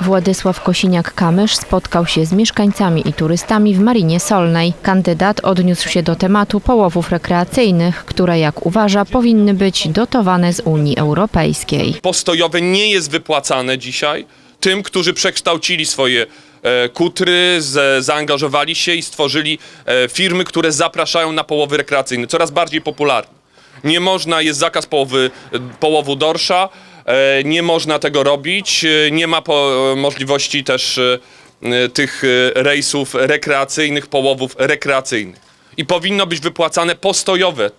Władysław Kosiniak-Kamysz spotkał się z mieszkańcami i turystami w Marinie Solnej. Kandydat odniósł się do tematu połowów rekreacyjnych, które jak uważa powinny być dotowane z Unii Europejskiej. postojowe nie jest wypłacane dzisiaj tym, którzy przekształcili swoje e, kutry, zaangażowali się i stworzyli e, firmy, które zapraszają na połowy rekreacyjne, coraz bardziej popularne. Nie można, jest zakaz połowy, e, połowu dorsza, nie można tego robić, e, nie ma e, możliwości też e, e, tych e, rejsów rekreacyjnych, połowów rekreacyjnych. I powinno być wypłacane postojowe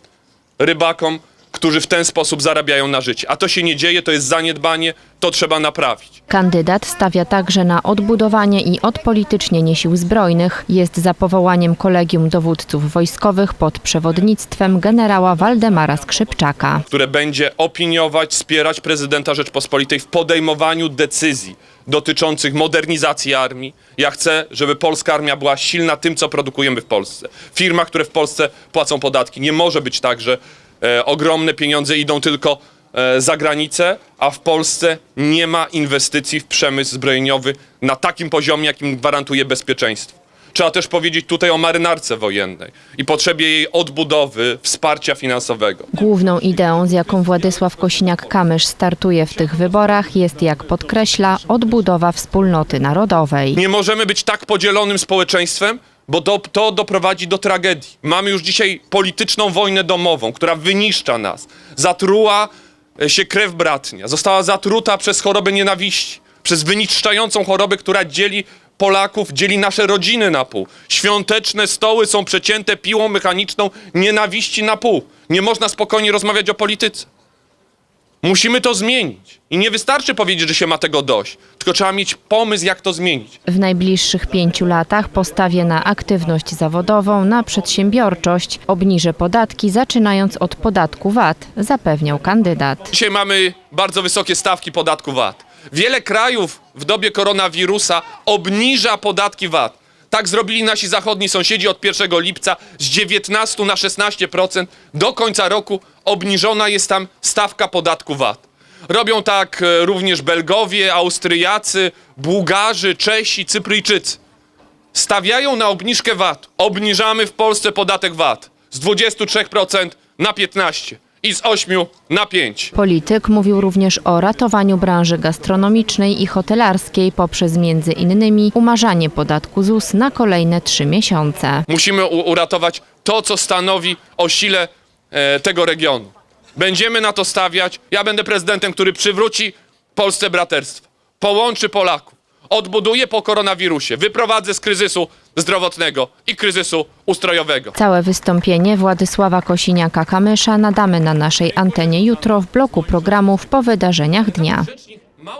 rybakom, którzy w ten sposób zarabiają na życie. A to się nie dzieje, to jest zaniedbanie, to trzeba naprawić. Kandydat stawia także na odbudowanie i odpolitycznienie sił zbrojnych. Jest za powołaniem kolegium dowódców wojskowych pod przewodnictwem generała Waldemara Skrzypczaka. które będzie opiniować, wspierać prezydenta Rzeczpospolitej w podejmowaniu decyzji dotyczących modernizacji armii. Ja chcę, żeby polska armia była silna tym, co produkujemy w Polsce. W firmach, które w Polsce płacą podatki. Nie może być tak, że e, ogromne pieniądze idą tylko e, za granicę, a w Polsce nie ma inwestycji w przemysł zbrojeniowy na takim poziomie, jakim gwarantuje bezpieczeństwo. Trzeba też powiedzieć tutaj o marynarce wojennej i potrzebie jej odbudowy, wsparcia finansowego. Główną ideą, z jaką Władysław Kosiniak-Kamysz startuje w tych wyborach jest, jak podkreśla, odbudowa wspólnoty narodowej. Nie możemy być tak podzielonym społeczeństwem, bo do, to doprowadzi do tragedii. Mamy już dzisiaj polityczną wojnę domową, która wyniszcza nas. Zatruła e, się krew bratnia. Została zatruta przez chorobę nienawiści. Przez wyniszczającą chorobę, która dzieli Polaków, dzieli nasze rodziny na pół. Świąteczne stoły są przecięte piłą mechaniczną nienawiści na pół. Nie można spokojnie rozmawiać o polityce. Musimy to zmienić. I nie wystarczy powiedzieć, że się ma tego dość, tylko trzeba mieć pomysł, jak to zmienić. W najbliższych pięciu latach postawię na aktywność zawodową, na przedsiębiorczość, obniżę podatki, zaczynając od podatku VAT, zapewniał kandydat. Dzisiaj mamy bardzo wysokie stawki podatku VAT. Wiele krajów w dobie koronawirusa obniża podatki VAT. Tak zrobili nasi zachodni sąsiedzi od 1 lipca z 19 na 16%. Do końca roku obniżona jest tam stawka podatku VAT. Robią tak e, również Belgowie, Austriacy, Bułgarzy, Czesi, Cypryjczycy. Stawiają na obniżkę VAT. Obniżamy w Polsce podatek VAT z 23% na 15% i z 8% na 5%. Polityk mówił również o ratowaniu branży gastronomicznej i hotelarskiej poprzez między innymi umarzanie podatku ZUS na kolejne trzy miesiące. Musimy uratować to, co stanowi o sile tego regionu. Będziemy na to stawiać. Ja będę prezydentem, który przywróci Polsce braterstwo, połączy Polaków, odbuduje po koronawirusie, wyprowadzę z kryzysu zdrowotnego i kryzysu ustrojowego. Całe wystąpienie Władysława Kosiniaka-Kamysza nadamy na naszej antenie jutro w bloku programów po wydarzeniach dnia.